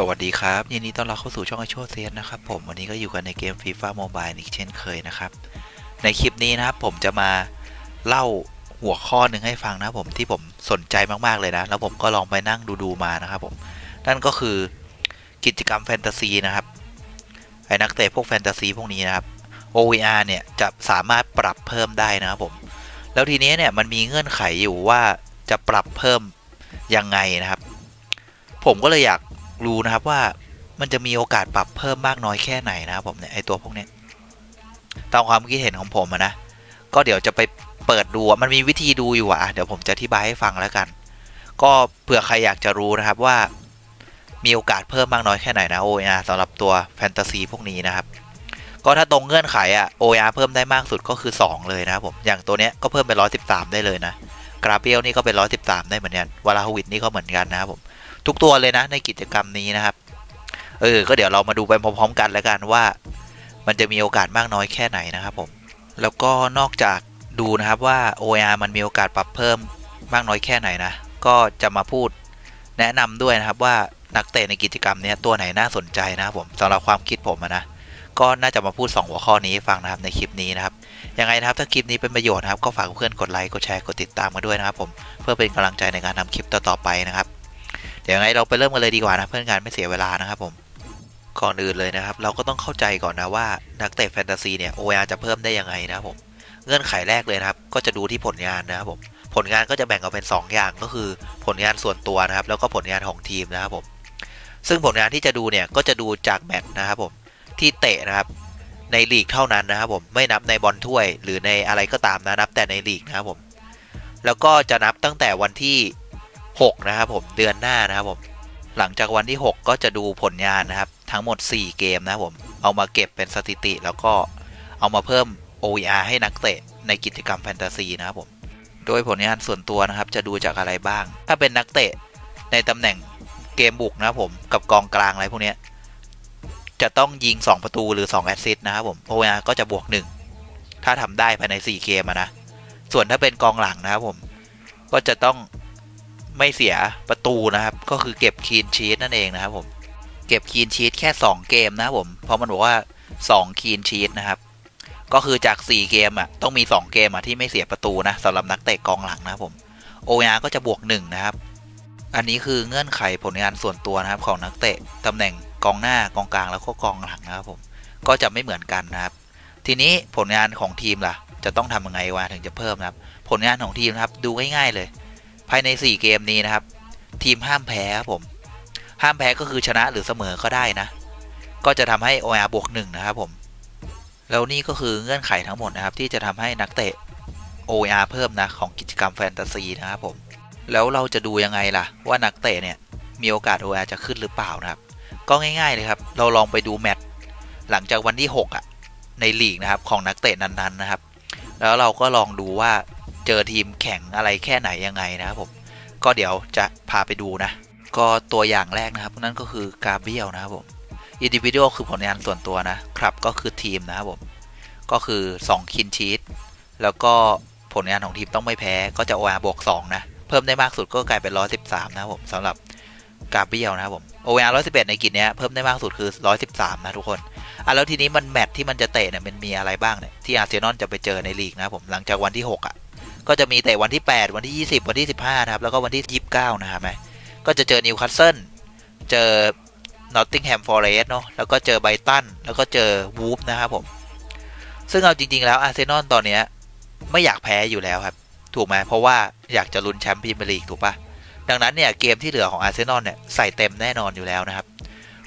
สวัสดีครับ ยินดีต้อนรับเข้าสู่ช่องไอโชเซียนนะครับผมวันนี้ก็อยู่กันในเกม FIFA Mobile อีกเช่นเคยนะครับ ในคลิปนี้นะครับผมจะมาเล่าหัวข้อหนึ่งให้ฟังนะผมที่ผมสนใจมากๆเลยนะ แล้วผมก็ลองไปนั่งดูๆมานะครับผมนั่นก็คือกิจกรรมแฟนตาซีนะครับไอ้นักเตะพวกแฟนตาซีพวกนี้นะครับ OVR เนี่ยจะสามารถปรับเพิ่มได้นะครับผม แล้วทีนี้เนี่ยมันมีเงื่อนไขอยู่ว่าจะปรับเพิ่มยังไงนะครับ ผมก็เลยอยาก รู้นะครับว่ามันจะมีโอกาสปรับเพิ่มมากน้อยแค่ไหนนะครับผมเนี่ยไอตัวพวกเนี้ยตามความคิดเห็นของผมนะ ก็เดี๋ยวจะไปเปิดดูมันมีวิธีดูอยู่อะเดี๋ยวผมจะอธิบายให้ฟังแล้วกัน ก็เผื่อใครอยากจะรู้นะครับว่า มีโอกาสเพิ่มมากน้อยแค่ไหนนะ OAR สำหรับตัวแฟนตาซีพวกนี้นะครับก็ถ้าตรงเงื่อนไขอะ OAR เพิ่มได้มากสุดก็คือ 2 เลยนะครับผม อย่างตัวเนี้ยก็เพิ่มเป็น 113 ได้เลยนะ กราเปียลนี่ก็เป็น 113 ได้เหมือนกันวาลาฮวิดนี่ก็เหมือนกันนะครับผม ทุกตัวเลยนะ ในกิจกรรมนี้นะครับ เออ ก็เดี๋ยวเรามาดูไปพร้อมๆกันแล้วกันว่า มันจะมีโอกาสมากน้อยแค่ไหนนะครับผม แล้วก็นอกจากดูนะครับว่า OR มันมีโอกาสปรับเพิ่มมากน้อยแค่ไหนนะ ก็จะมาพูดแนะนำด้วยนะครับว่านักเตะในกิจกรรมนี้ตัวไหนน่าสนใจนะครับผมสำหรับความคิดผมนะก็น่าจะมาพูด 2 หัวข้อนี้ฟังนะครับในคลิปนี้นะครับยังไงนะครับถ้าคลิปนี้เป็นประโยชน์นะครับก็ฝากเพื่อนกดไลค์กดแชร์กดติดตามมาด้วยนะครับผมเพื่อเป็นกำลังใจในการทำคลิปต่อๆไปนะครับ เดี๋ยวไงเราไปเริ่มกันเลยดีกว่านะเพื่อนการไม่เสียเวลานะครับผมก่อนอื่นเลยนะครับ เราก็ต้องเข้าใจก่อนนะว่านักเตะแฟนตาซีเนี่ย OR จะเพิ่มได้ยังไงนะครับผมเงื่อนไขแรกเลยนะครับ ก็จะดูที่ผลงานนะครับผมผลงานก็จะแบ่งออกเป็น 2 อย่างก็คือผลงานส่วนตัวนะครับ แล้วก็ผลงานของทีมนะครับผมซึ่งผลงานที่จะดูเนี่ยก็จะดูจากแมตช์นะครับผมที่เตะนะครับในลีกเท่านั้นนะครับผมไม่นับในบอลถ้วย หรือในอะไรก็ตามนะนับแต่ในลีกนะครับผมแล้วก็จะนับตั้งแต่วันที่ 6 นะครับผมเดือนหน้านะครับผมหลังจากวันที่ 6 ก็จะดูผลงานนะครับ ทั้งหมด 4 เกมนะครับผมเอามาเก็บเป็นสถิติ แล้วก็เอามาเพิ่ม OER ให้นักเตะในกิจกรรมแฟนตาซีนะครับผมโดยผลงานส่วนตัวนะครับ จะดูจากอะไรบ้าง ถ้าเป็นนักเตะในตำแหน่งเกมบุกนะครับผมกับกองกลางอะไรพวกนี้จะต้องยิง 2 ประตูหรือ 2 แอสซิสต์นะครับผม OER ก็จะบวก 1 ถ้าทำได้ภายใน 4 เกมนะส่วนถ้าเป็นกองหลังนะครับผมก็จะต้อง ไม่เสียประตูนะครับ ก็คือเก็บคีนชีตนั่นเองนะครับผมเก็บคีนชีตแค่ 2 เกมนะครับผมเพราะมันบอกว่า2คีนชีตนะครับ ก็คือจาก 4 เกมอะต้องมี 2 เกมอะที่ไม่เสียประตูนะสำหรับนักเตะกองหลังนะครับผม OR ก็จะบวก 1 นะครับ อันนี้คือเงื่อนไขผลงานส่วนตัวนะครับของนักเตะตำแหน่งกองหน้ากองกลางแล้วก็กองหลังนะครับผมก็จะไม่เหมือนกันนะครับ ทีนี้ผลงานของทีมล่ะ จะต้องทำยังไงวะถึงจะเพิ่มนะครับ ผลงานของทีมนะครับดูง่ายๆเลย ภายใน 4 เกมนี้นะครับ ทีมห้ามแพ้ครับผม ห้ามแพ้ก็คือชนะหรือเสมอก็ได้นะ ก็จะทำให้ OR บวก1นะครับผม แล้วนี่ก็คือเงื่อนไขทั้งหมดนะครับ ที่จะทำให้นักเตะ OR เพิ่มนะของกิจกรรมแฟนตาซีนะครับผม แล้วเราจะดูยังไงล่ะ ว่านักเตะเนี่ยมีโอกาส OR จะขึ้นหรือเปล่านะครับ ก็ง่ายๆเลยครับ เราลองไปดูแมตช์หลังจากวันที่ 6 อะ ในลีกนะครับของนักเตะนั้นๆนะครับ แล้วเราก็ลองดูว่า เจอทีมแข่งอะไรแค่ไหนยังไงนะครับผมก็เดี๋ยวจะพาไปดูนะ ก็ตัวอย่างแรกนะครับนั่นก็คือกาเบียลนะครับผมอินดิวิ a l คือผลงานส่วนตัวนะครับก็คือทีมนะครับผมก็คือ 2 คินชีตแล้วก็ผลงานของทีมต้องไม่แพ้ก็จะ OR บวก2นะ เพิ่มได้มากสุดก็กลายเป็น 113 นะครับผมสำหรับกาเบียลนะครับผม OR 111 ในกิจเนี้ยเพิ่มได้มากสุดคือ 113 นะทุกคนอะแล้วทีนี้มันแมตที่มันจะเตะเนี่ยมันมีอะไรบ้างเนี่ยที่อาร์เซนอลจะไปเจอในลีกนะครับผมหลังจากวันที่ 6 อะ ก็จะมีแต่วันที่ 8 วันที่ 20 วันที่ 15 นะครับ แล้วก็วันที่ 29 นะครับไหมก็จะเจอนิวคาสเซิลเจอนอตติงแฮมฟอร์เรสเนาะแล้วก็เจอไบตันแล้วก็เจอวูฟนะครับผม ซึ่งเอาจริง ๆ แล้วอาร์เซนอลตอนเนี้ยไม่อยากแพ้อยู่แล้วครับ ถูกไหมเพราะว่าอยากจะลุ้นแชมป์พรีเมียร์ลีกถูกปะดังนั้นเนี่ยเกมที่เหลือของอาร์เซนอลเนี่ยใส่เต็มแน่นอนอยู่แล้วนะครับ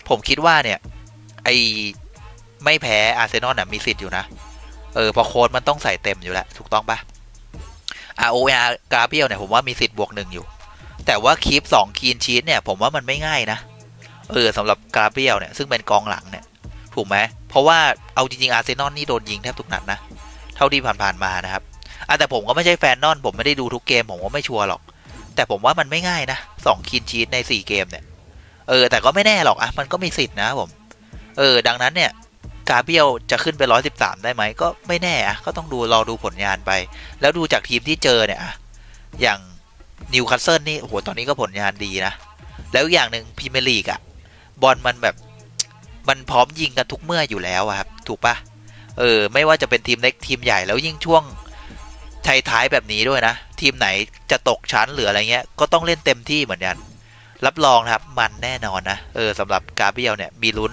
ผมคิดว่าเนี่ยไอไม่แพ้อาร์เซนอลน่ะมีสิทธิ์อยู่นะ เออพอโค้ดมันต้องใส่เต็มอยู่แล้ว ถูกต้องปะ ROR กาเบียลเนี่ยผมว่ามีสิทธิ์บวกหนึ่งอยู่ แต่ว่าคีปสองคีนชีตเนี่ยผมว่ามันไม่ง่ายนะ เออสำหรับกาเบียลเนี่ยซึ่งเป็นกองหลังเนี่ยถูกไหมเพราะว่าเอาจริงๆอาร์เซนอลนี่โดนยิงแทบทุกนัดนะ เท่าที่ผ่านๆมานะครับอะแต่ผมก็ไม่ใช่แฟนนอน ผมไม่ได้ดูทุกเกม ผมก็ไม่ชัวร์หรอก แต่ผมว่ามันไม่ง่ายนะสองคีนชีตในสี่เกมเนี่ย เออ แต่ก็ไม่แน่หรอกอะมันก็มีสิทธินะผม เออ ดังนั้นเนี่ย กาเบียลจะขึ้นไปร้อยสิบสามได้ไหมก็ไม่แน่อะก็ต้องดูรอดูผลงานไป แล้วดูจากทีมที่เจอเนี่ยอย่างนิวคาสเซิลนี่โอ้โหตอนนี้ก็ผลงานดีนะ แล้วอย่างหนึ่งพรีเมียร์ลีกอะบอลมันแบบมันพร้อมยิงกันทุกเมื่ออยู่แล้วครับ ถูกปะเออ ไม่ว่าจะเป็นทีมเล็กทีมใหญ่แล้วยิ่งช่วงท้ายๆแบบนี้ด้วยนะ ทีมไหนจะตกชั้นหรืออะไรเงี้ย ก็ต้องเล่นเต็มที่เหมือนกัน รับรองนะครับ มันแน่นอนนะ เออสำหรับกาเบียลเนี่ยมีลุ้น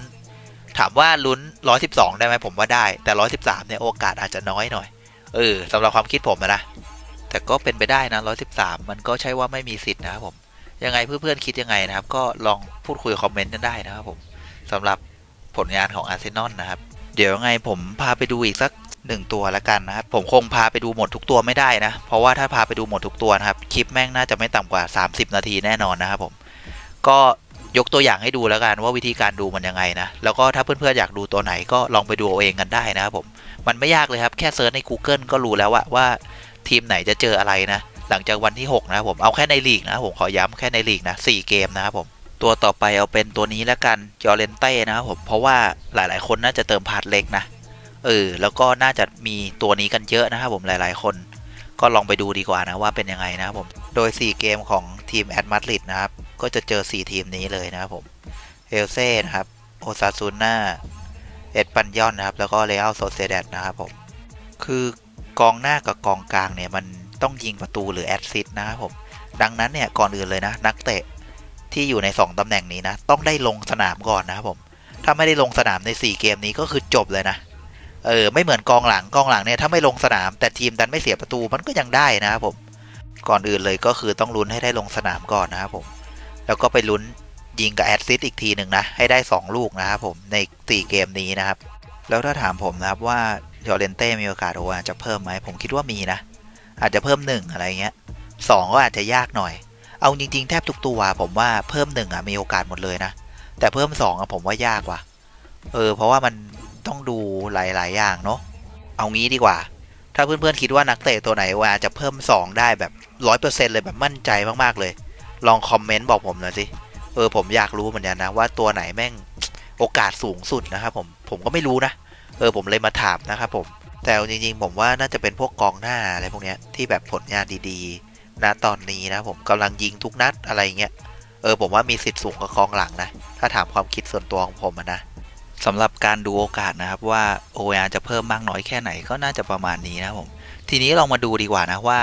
ถามว่าลุ้น 112 ได้ไหมผมว่าได้ แต่ 113 เนี่ยโอกาสอาจจะน้อยหน่อย เออสำหรับความคิดผมนะ แต่ก็เป็นไปได้นะ 113 มันก็ใช่ว่าไม่มีสิทธิ์นะครับผม ยังไงเพื่อนๆคิดยังไงนะครับ ก็ลองพูดคุยคอมเมนต์กันได้นะครับผมสำหรับผลงานของอาร์เซนอลนะครับ เดี๋ยวยังไงผมพาไปดูอีกสักหนึ่งตัวละกันนะครับ ผมคงพาไปดูหมดทุกตัวไม่ได้นะ เพราะว่าถ้าพาไปดูหมดทุกตัวนะครับ คลิปแม่งน่าจะไม่ต่ำกว่า 30 นาทีแน่นอนนะครับผม ก็ ยกตัวอย่างให้ดูแล้วกันว่าวิธีการดูมันยังไงนะ แล้วก็ถ้าเพื่อนๆอยากดูตัวไหนก็ลองไปดูเอาเองกันได้นะครับผม มันไม่ยากเลยครับ แค่เซิร์ชใน Google ก็รู้แล้วว่าว่าทีมไหนจะเจออะไรนะ หลังจากวันที่ 6 นะครับผม เอาแค่ในลีกนะผมขอย้ำแค่ในลีกนะ4เกมนะครับผม ตัวต่อไปเอาเป็นตัวนี้แล้วกันจอเลนเต้นะครับผม เพราะว่าหลายๆ คนน่าจะเติมพาร์ทเล็กนะ เออ แล้วก็น่าจะมีตัวนี้กันเยอะนะครับผมหลายๆ คน ก็ลองไปดูดีกว่านะว่าเป็นยังไงนะครับผม โดย 4 เกมของทีมแอดมาดริดนะครับ ก็จะเจอ 4 ทีมนี้เลยนะครับผม เอลเซ่นะครับ โอซาซูน่า เอ็ดปันยอนนะครับ แล้วก็เรอัลโซเซเดตนะครับผม คือกองหน้ากับกองกลางเนี่ยมันต้องยิงประตูหรือแอดซิสนะครับผม ดังนั้นเนี่ยก่อนอื่นเลยนะ นักเตะที่อยู่ใน 2 ตำแหน่งนี้นะ ต้องได้ลงสนามก่อนนะครับผม ถ้าไม่ได้ลงสนามใน 4 เกมนี้ก็คือจบเลยนะ เออไม่เหมือนกองหลังกองหลังเนี่ยถ้าไม่ลงสนาม แต่ทีมดันไม่เสียประตูมันก็ยังได้นะครับผม ก่อนอื่นเลยก็คือต้องลุ้นให้ได้ลงสนามก่อนนะครับผม แล้วก็ไปลุ้นยิงกับแอดซิสอีกทีหนึ่งนะ ให้ได้ 2 ลูกนะครับผมใน 4 เกมนี้นะครับ แล้วถ้าถามผมนะครับว่าจอเรนเต้มีโอกาสโออาจะเพิ่มไหมผมคิดว่ามีนะ อาจจะเพิ่ม 1 อะไรเงี้ยสองก็อาจจะยากหน่อย เอาจริง ๆ แทบทุกตัวผมว่าเพิ่ม1อะมีโอกาสหมดเลยนะ แต่เพิ่ม2อะผมว่ายากว่ะเออเพราะว่ามันต้องดูหลาย ๆ อย่างเนาะเอางี้ดีกว่า ถ้าเพื่อนๆคิดว่านักเตะตัวไหนว่าจะเพิ่ม 2 ได้แบบร้อยเปอร์เซ็นเลยแบบมั่นใจมากๆเลย ลองคอมเมนต์บอกผมหน่อยสิ เออ ผมอยากรู้เหมือนกันนะว่าตัวไหนแม่งโอกาสสูงสุดนะครับผม ผมก็ไม่รู้นะ เออผมเลยมาถามนะครับผม แต่จริงๆ ผมว่าน่าจะเป็นพวกกองหน้าอะไรพวกเนี้ยที่แบบผลงานดีๆนะตอนนี้นะผมกำลังยิงทุกนัดอะไรเงี้ย เออผมว่ามีสิทธิ์สูงกว่ากองหลังนะ ถ้าถามความคิดส่วนตัวของผมนะสำหรับการดูโอกาสนะครับว่า OR จะเพิ่มมากน้อยแค่ไหนก็น่าจะประมาณนี้นะผม ทีนี้ลองมาดูดีกว่านะว่า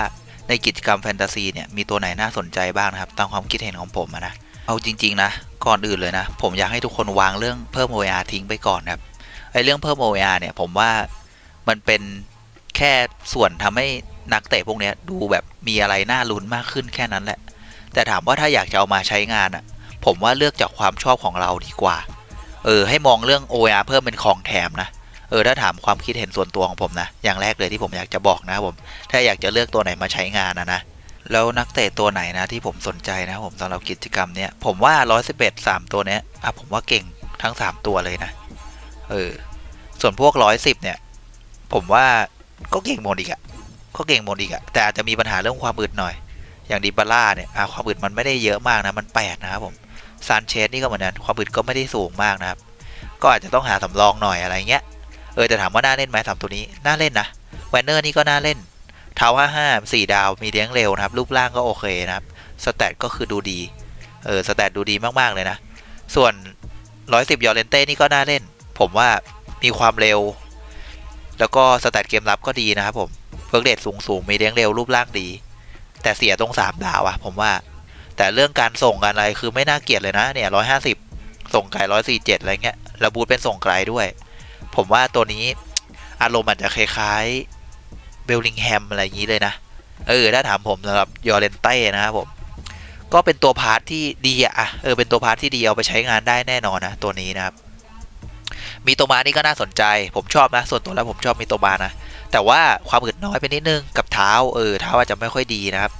ในกิจกรรมแฟนตาซีเนี่ยมีตัวไหนน่าสนใจบ้างนะครับตามความคิดเห็นของผมนะเอาจริง ๆ นะ ก่อนอื่นเลยนะ ผมอยากให้ทุกคนวางเรื่องเพิ่ม OAR ทิ้งไปก่อนครับไอเรื่องเพิ่ม OAR เนี่ยผมว่ามันเป็นแค่ส่วนทำให้นักเตะพวกเนี้ยดูแบบมีอะไรน่าลุ้นมากขึ้นแค่นั้นแหละ แต่ถามว่าถ้าอยากจะเอามาใช้งานอะ่ะ ผมว่าเลือกจากความชอบของเราดีกว่า เออ ให้มองเรื่อง OAR เพิ่มเป็นของแถมนะ เออถ้าถามความคิดเห็นส่วนตัวของผมนะ อย่างแรกเลยที่ผมอยากจะบอกนะผม ถ้าอยากจะเลือกตัวไหนมาใช้งานนะนะแล้วนักเตะตัวไหนนะที่ผมสนใจนะผมสำหรับกิจกรรมเนี้ยผมว่า 111 3 ตัวเนี้ยอะผมว่าเก่งทั้ง 3 ตัวเลยนะเออส่วนพวก 110 เนี่ย ผมว่าก็เก่งหมดอีกอะก็เก่งหมดอีกอะแต่อาจจะมีปัญหาเรื่องความอึดหน่อย อย่างดิบาร่าเนี่ยอะความอึดมันไม่ได้เยอะมากนะมัน 8 นะครับผมซานเชสนี่ก็เหมือนกันความอึดก็ไม่ได้สูงมากนะครับ ก็อาจจะต้องหาสำรองหน่อยอะไรเงี้ย เออแต่ถามว่าน่าเล่นไหมสามตัวนี้น่าเล่นนะแวนเนอร์นี่ก็น่าเล่นเท้าห้าห้าสี่ดาวมีเลี้ยงเร็วนะครับ รูปร่างก็โอเคนะครับสแตทก็คือดูดีเออสแตทดูดีมากๆเลยนะ ส่วนร้อยสิบยอเรนเต้นี่ก็น่าเล่น ผมว่ามีความเร็ว แล้วก็สแตทเกมรับก็ดีนะครับผมเพิร์กเดทสูงสูงมีเลี้ยงเร็วรูปร่างดี แต่เสียตรงสามดาวอะผมว่า แต่เรื่องการส่งกันอะไรคือไม่น่าเกลียดเลยนะเนี่ยร้อยห้าสิบส่งไกลร้อยสี่เจ็ดอะไรเงี้ยแล้วบูทเป็นส่งไกลด้วย ผมว่าตัวนี้อารมณ์อาจจะคล้ายๆเบลลิงแฮมอะไรอย่างนี้เลยนะ เออ ถ้าถามผมสำหรับยอร์เรนเต้นะครับผม ก็เป็นตัวพาร์ทที่ดีอะเออเป็นตัวพาร์ทที่ดีเอาไปใช้งานได้แน่นอนนะตัวนี้นะครับมีโตมานี่ก็น่าสนใจ ผมชอบนะ ส่วนตัวแล้วผมชอบมีโตมานะ แต่ว่าความอึดน้อยไปนิดนึงกับเท้า เออเท้าอาจจะไม่ค่อยดีนะครับ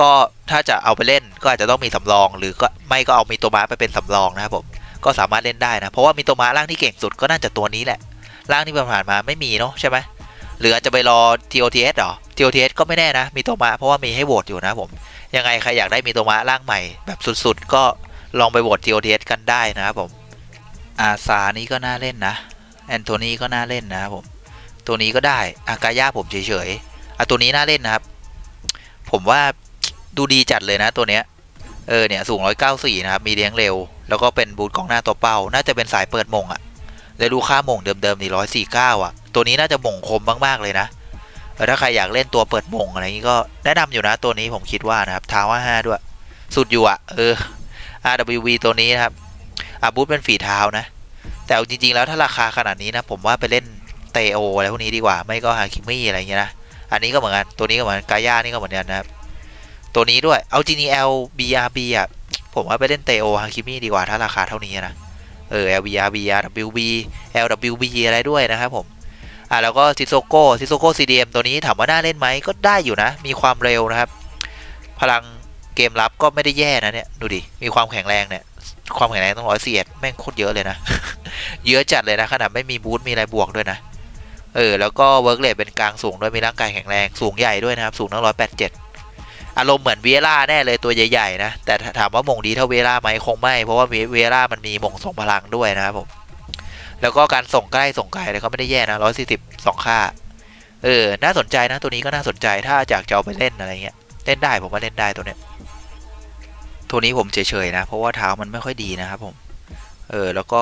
ก็ถ้าจะเอาไปเล่นก็อาจจะต้องมีสำรอง หรือก็ไม่ก็เอามีโตมาไปเป็นสำรองนะครับผม ก็สามารถเล่นได้นะ เพราะว่ามีโตมาร่างที่เก่งสุดก็น่าจะตัวนี้แหละร่างที่ผ่านมาไม่มีเนาะใช่ไหมหรืออาจจะไปรอ TOTS เหรอ TOTS ก็ไม่แน่นะ มีโตมาเพราะว่ามีให้โหวตอยู่นะผม ยังไงใครอยากได้มีโตมาร่างใหม่แบบสุดๆ ก็ลองไปโหวต TOTS กันได้นะครับผม อาซานี่ก็น่าเล่นนะ แอนโทนีก็น่าเล่นนะครับผม ตัวนี้ก็ได้ อากาย่าผมเฉยๆอะตัวนี้น่าเล่นนะครับ ผมว่าดูดีจัดเลยนะตัวเนี้ย เออเนี่ยสูง 194 นะครับ มีเลี้ยงเร็ว แล้วก็เป็นบูทกองหน้าตัวเป้า น่าจะเป็นสายเปิดมงอะเลยดูค่ามงเดิมๆนี่149อะตัวนี้น่าจะมงคมมากๆเลยนะถ้าใครอยากเล่นตัวเปิดมงอะไรอย่างนี้ก็แนะนำอยู่นะตัวนี้ผมคิดว่านะครับท้าว่า5ด้วย สุดอยู่อะเออ RWV ตัวนี้นะครับอาบูทเป็นฝีเท้านะ แต่เอาจริงๆแล้วถ้าราคาขนาดนี้นะ ผมว่าไปเล่นเตโออะไรพวกนี้ดีกว่า ไม่ก็ฮาคิมี่อะไรอย่างเงี้ยนะ อันนี้ก็เหมือนกัน ตัวนี้ก็เหมือนกาย่านี่ก็เหมือนกันนะครับ ตัวนี้ด้วย เอาจริงๆ LBRB อะ ผมว่าไปเล่นเตโอฮาคิมี่ดีกว่าถ้าราคาเท่านี้นะ เออ LBRB RWB LWB อะไรด้วยนะครับผม อะแล้วก็ซิโซโก้ซิโซโก้ CDM ตัวนี้ถามว่าน่าเล่นไหมก็ได้อยู่นะ มีความเร็วนะครับ พลังเกมรับก็ไม่ได้แย่นะเนี่ย ดูดิ มีความแข็งแรงเนี่ย ความแข็งแรงต้องร้อยเสียดแม่งโคตรเยอะเลยนะ เยอะจัดเลยนะขนาดไม่มีบูทมีอะไรบวกด้วยนะเออแล้วก็เวิร์กเลทเป็นกลางสูงด้วยมีร่างกายแข็งแรงสูงใหญ่ด้วยนะครับ สูงตั้งร้อยแปดเจ็ด อารมณ์เหมือนเวล่าแน่เลยตัวใหญ่ๆนะ แต่ถามว่ามงดีเท่าเวล่าไหมคงไม่ เพราะว่าเวล่ามันมีมงส่งพลังด้วยนะครับผม แล้วก็การส่งใกล้ส่งไกลเลยเขาไม่ได้แย่นะร้อยสี่สิบสองค่า เออ น่าสนใจนะตัวนี้ก็น่าสนใจถ้าอยากจะเอาไปเล่นอะไรเงี้ย เล่นได้ผมว่าเล่นได้ตัวเนี้ย ตัวนี้ผมเฉยๆนะ เพราะว่าเท้ามันไม่ค่อยดีนะครับผม เออ แล้วก็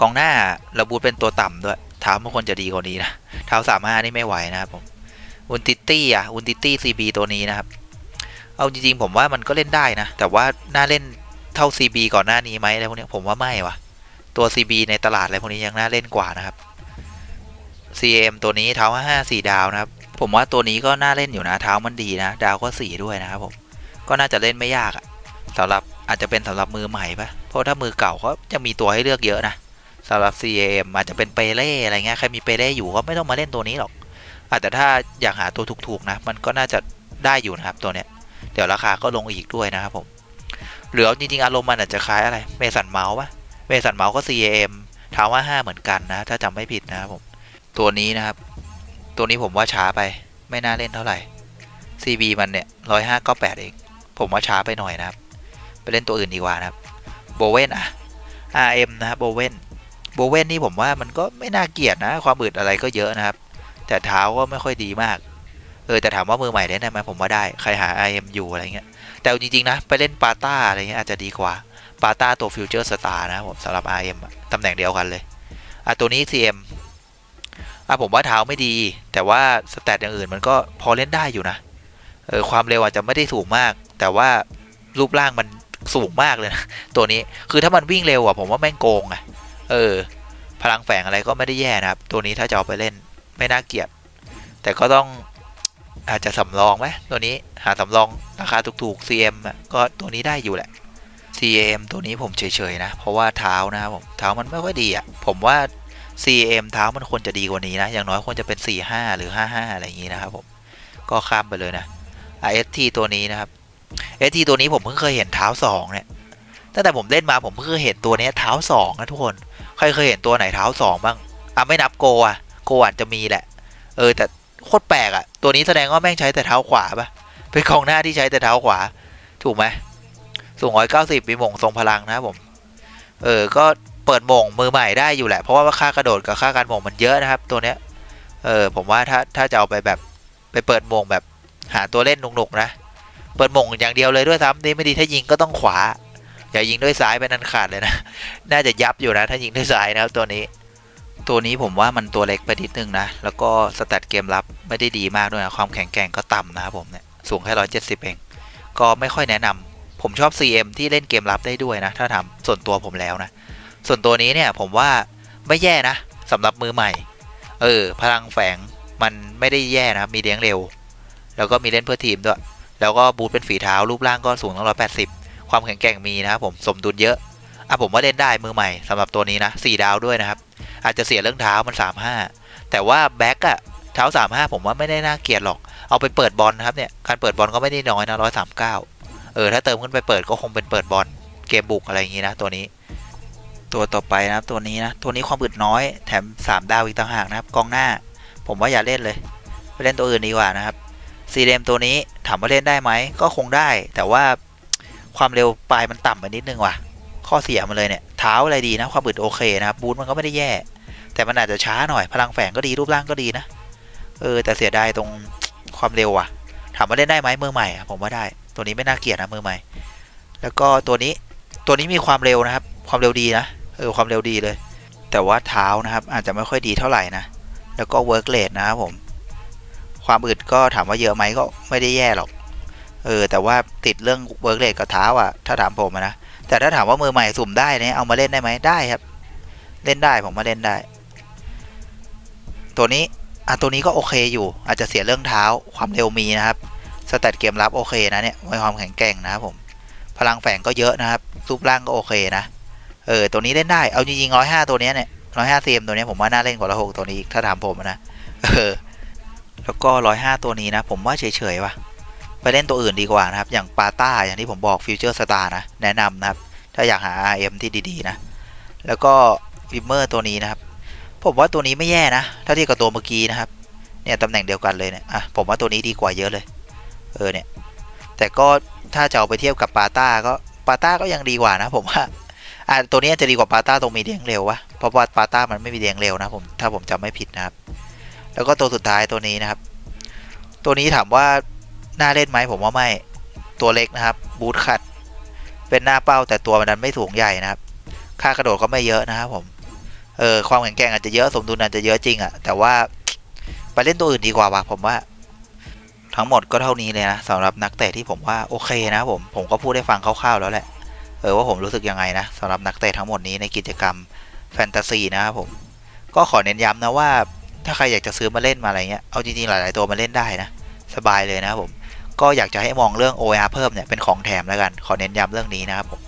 กองหน้าระบูทเป็นตัวต่ำด้วยเท้ามันควรจะดีกว่านี้นะ เท้าสามารถนี่ไม่ไหวนะครับผมอุนติตี้อะอุนติตี้ซีบีตัวนี้นะครับ เอาจริงๆผมว่ามันก็เล่นได้นะ แต่ว่าน่าเล่นเท่า CB ก่อนหน้านี้ไหมอะไรพวกนี้ผมว่าไม่วะตัว CB ในตลาดอะไรพวกนี้ยังน่าเล่นกว่านะครับ CM ตัวนี้เท้าห้าสี่ดาวนะครับ ผมว่าตัวนี้ก็น่าเล่นอยู่นะเท้ามันดีนะ ดาวก็สี่ด้วยนะครับผม ก็น่าจะเล่นไม่ยากอะสำหรับอาจจะเป็นสำหรับมือใหม่ปะเพราะถ้ามือเก่าเขาจะมีตัวให้เลือกเยอะนะสำหรับ CM อาจจะเป็นเปเล่อะไรเงี้ยใครมีเปเล่อยู่ก็ไม่ต้องมาเล่นตัวนี้หรอกอาจจะถ้าอยากหาตัวถูกๆนะ มันก็น่าจะได้อยู่นะครับตัวเนี้ย เดี๋ยวราคาก็ลงอีกด้วยนะครับผมหลือจริงๆอารมณ์มันอาจจะคล้ายอะไรเมสันเมาส์ปะเมสันเมาส์ก็ CM ถามว่า 5 เหมือนกันนะ ถ้าจำไม่ผิดนะครับผม ตัวนี้นะครับ ตัวนี้ผมว่าช้าไปไม่น่าเล่นเท่าไหร่ CB มันเนี่ยร้อยห้าก็แปดเอง ผมว่าช้าไปหน่อยนะครับ ไปเล่นตัวอื่นดีกว่านะครับโบเวนอะ RM นะครับโบเวนโบเวนนี่ผมว่ามันก็ไม่น่าเกลียดนะ ความอึดอะไรก็เยอะนะครับ แต่เท้าก็ไม่ค่อยดีมาก เออแต่ถามว่ามือใหม่เล่นได้ไหมผมว่าได้ ใครหา IM อยู่อะไรเงี้ย แต่จริง ๆ นะ ไปเล่นปาต้าอะไรเงี้ยอาจจะดีกว่าปาต้าตัวฟิวเจอร์สตาร์นะครับผมสำหรับ RM อะตำแหน่งเดียวกันเลย อะ ตัวนี้ CM อะผมว่าเท้าไม่ดี แต่ว่าสแตทอย่างอื่นมันก็พอเล่นได้อยู่นะ เออความเร็วอาจจะไม่ได้สูงมาก แต่ว่ารูปร่างมันสูงมากเลยนะ ตัวนี้คือถ้ามันวิ่งเร็วอะผมว่าแม่งโกงอะ เออ พลังแฝงอะไรก็ไม่ได้แย่นะครับ ตัวนี้ถ้าจะเอาไปเล่นไม่น่าเกลียดแต่ก็ต้อง อาจจะสำรองไหมตัวนี้หาสำรองราคาถูกๆ CM ก็ตัวนี้ได้อยู่แหละ CM ตัวนี้ผมเฉยๆนะ เพราะว่าเท้านะครับผมเท้ามันไม่ค่อยดีอะผมว่า CM เท้ามันควรจะดีกว่านี้นะ อย่างน้อยควรจะเป็น 45 หรือ 55 อะไรอย่างนี้นะครับผมก็ข้ามไปเลยนะ ST ตัวนี้นะครับ ST ตัวนี้ผมเพิ่งเคยเห็นเท้า2เนี่ยตั้งแต่ผมเล่นมาผมเพิ่งเคยเห็นตัวนี้เท้า2นะทุกคนใครเคยเห็นตัวไหนเท้า2บ้างอะไม่นับโกอะโกอาจจะมีแหละ เออแต่ โคตรแปลกอะตัวนี้แสดงว่าแม่งใช้แต่เท้าขวาปะเป็นกองหน้าที่ใช้แต่เท้าขวา ถูกไหมสูง190มีหม่งทรงพลังนะผม เออ ก็เปิดหม่งมือใหม่ได้อยู่แหละ เพราะว่าค่ากระโดดกับค่าการหม่งมันเยอะนะครับ ตัวเนี้ย เออ ผมว่าถ้าถ้าจะเอาไปแบบไปเปิดหม่งแบบหาตัวเล่นหนุกๆนะ เปิดหม่งอย่างเดียวเลยด้วยซ้ำดีไม่ดีถ้ายิงก็ต้องขวา อย่ายิงด้วยซ้ายไปนันขาดเลยนะ น่าจะยับอยู่นะ ถ้ายิงด้วยซ้ายนะครับตัวนี้ ตัวนี้ผมว่ามันตัวเล็กไปนิดนึงนะ แล้วก็สแตทเกมรับไม่ได้ดีมากด้วยนะ ความแข็งแกร่งก็ต่ำนะครับผมเนี่ย สูงแค่ร้อยเจ็ดสิบเอง ก็ไม่ค่อยแนะนำผมชอบ CM ที่เล่นเกมรับได้ด้วยนะ ถ้าทำส่วนตัวผมแล้วนะ ส่วนตัวนี้เนี่ยผมว่าไม่แย่นะสำหรับมือใหม่ เออ พลังแฝงมันไม่ได้แย่นะมีเลี้ยงเร็ว แล้วก็มีเล่นเพื่อทีมด้วย แล้วก็บูทเป็นฝีเท้ารูปร่างก็สูงตั้งร้อยแปดสิบความแข็งแกร่งมีนะครับผม สมดุลเยอะ อะผมว่าเล่นได้มือใหม่สำหรับตัวนี้นะสี่ดาวด้วยนะครับ อาจจะเสียเรื่องเท้ามันสามห้าแต่ว่าแบ็กอะเท้าสามห้าผมว่าไม่ได้น่าเกลียดหรอก เอาไปเปิดบอลนะครับเนี่ย การเปิดบอลก็ไม่ได้น้อยนะร้อยสามเก้าเออถ้าเติมขึ้นไปเปิดก็คงเป็นเปิดบอลเกมบุกอะไรอย่างงี้นะตัวนี้ ตัวต่อไปนะครับตัวนี้นะตัวนี้ความอึดน้อยแถมสามดาวอีกต่างหากนะครับกองหน้า ผมว่าอย่าเล่นเลย ไปเล่นตัวอื่นดีกว่านะครับซีเดมตัวนี้ถามว่าเล่นได้ไหมก็คงได้ แต่ว่าความเร็วปลายมันต่ำไปนิดนึงว่ะ ข้อเสียมันเลยเนี่ยเท้าอะไรดีนะความอึดโอเคนะครับบูทมันก็ไม่ได้แย่ แต่มันอาจจะช้าหน่อยพลังแฝงก็ดีรูปร่างก็ดีนะเออแต่เสียดายตรงความเร็วอะถามว่าเล่นได้ไหมมือใหม่ผมว่าได้ ตัวนี้ไม่น่าเกลียดนะมือใหม่ แล้วก็ตัวนี้ตัวนี้มีความเร็วนะครับ ความเร็วดีนะเออความเร็วดีเลย แต่ว่าเท้านะครับ อาจจะไม่ค่อยดีเท่าไหร่นะแล้วก็เวิร์กเลดนะครับผมความอึดก็ถามว่าเยอะไหมก็ไม่ได้แย่หรอก เออ แต่ว่าติดเรื่องเวิร์กเลดกับเท้าอะ ถ้าถามผมนะ แต่ถ้าถามว่ามือใหม่สุ่มได้เนี่ยเอามาเล่นได้ไหมได้ครับ เล่นได้ผมมาเล่นได้ ตัวนี้อะตัวนี้ก็โอเคอยู่ อาจจะเสียเรื่องเท้าความเร็วมีนะครับสแตทเกมรับโอเคนะเนี่ยมีความแข็งแกร่งนะครับผม พลังแฝงก็เยอะนะครับรูปร่างก็โอเคนะเออตัวนี้เล่นได้เอาจริงๆร้อยห้าตัวเนี้ยเนี่ยร้อยห้าเซมตัวเนี้ยผมว่าน่าเล่นกว่าร้อยหกตัวนี้อีกถ้าถามผมนะเออแล้วก็ร้อยห้าตัวนี้นะ ผมว่าเฉยๆว่ะ ไปเล่นตัวอื่นดีกว่านะครับ อย่างปาต้าอย่างที่ผมบอกฟิวเจอร์สตาร์นะ แนะนำนะครับ ถ้าอยากหา RM ที่ดีๆนะ แล้วก็วิมเมอร์ตัวนี้นะครับ ผมว่าตัวนี้ไม่แย่นะ ถ้าเทียบกับตัวเมื่อกี้นะครับ เนี่ยตำแหน่งเดียวกันเลยเนี่ย อะ ผมว่าตัวนี้ดีกว่าเยอะเลย เออเนี่ย แต่ก็ถ้าจะเอาไปเทียบกับปาต้าก็ปาต้าก็ยังดีกว่านะ ผมว่า อะตัวนี้จะดีกว่าปาต้าตรงมีเดียงเร็ววะ เพราะว่าปาต้ามันไม่มีเดียงเร็วนะผม ถ้าผมจำไม่ผิดนะครับ แล้วก็ตัวสุดท้ายตัวนี้นะครับ ตัวนี้ถามว่า น่าเล่นไหมผมว่าไม่ ตัวเล็กนะครับบูทคัด เป็นหน้าเป้าแต่ตัวมันดันไม่สูงใหญ่นะครับ ค่ากระโดดก็ไม่เยอะนะครับผม เออความแข็งแกร่งอาจจะเยอะสมดุลอาจจะเยอะจริงอะแต่ว่าไปเล่นตัวอื่นดีกว่าว่ะผมว่า ทั้งหมดก็เท่านี้เลยนะสำหรับนักเตะที่ผมว่าโอเคนะผมผมก็พูดให้ฟังคร่าวๆแล้วแหละเออว่าผมรู้สึกยังไงนะสำหรับนักเตะทั้งหมดนี้ในกิจกรรมแฟนตาซีนะครับผม ก็ขอเน้นย้ำนะว่าถ้าใครอยากจะซื้อมาเล่นมาอะไรเงี้ย เอาจริงๆ หลาย ๆ ตัวมาเล่นได้นะ สบายเลยนะครับผม ก็อยากจะให้มองเรื่อง OR เพิ่มเนี่ยเป็นของแถมแล้วกัน ขอเน้นย้ำเรื่องนี้นะครับผม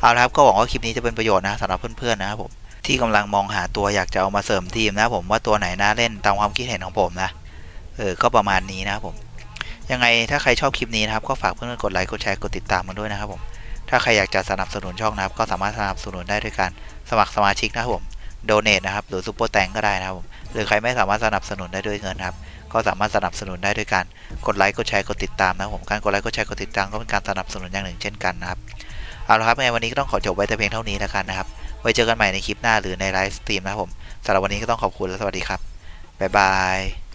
เอาละครับก็หวังว่าคลิปนี้จะเป็นประโยชน์นะสำหรับเพื่อนๆนะครับผมที่กำลังมองหาตัวอยากจะเอามาเสริมทีมนะผมว่าตัวไหนน่าเล่นตามความคิดเห็นของผมนะเออก็ประมาณนี้นะครับผมยังไงถ้าใครชอบคลิปนี้นะครับก็ฝากเพื่อนๆกดไลค์กดแชร์กดติดตามมันด้วยนะครับผมถ้าใครอยากจะสนับสนุนช่องนะครับ ก็สามารถสนับสนุนได้ด้วยการสมัครสมาชิกนะครับผมโดเน a นะครับหรือซูเปอร์แตงก็ได้นะครับผมหรือใครไม่สามารถสนับสนุนได้ด้วยเงินครับ ก็สามารถสนับสนุนได้ด้วยการกดไลค์กดแชร์กดติดตามนะครับผมการกดไลค์กดแชร์กดติดตามก็เป็นการสนับสนุนอย่างหนึ่งเช่นกันนะครับเอาละครับยังไงวันนี้ก็ต้องขอจบไว้แต่เพียงเท่านี้แล้วกันนะครับไว้เจอกันใหม่ในคลิปหน้าหรือในไลฟ์สตรีมนะครับผมสำหรับวันนี้ก็ต้องขอบคุณและสวัสดีครับบ๊ายบาย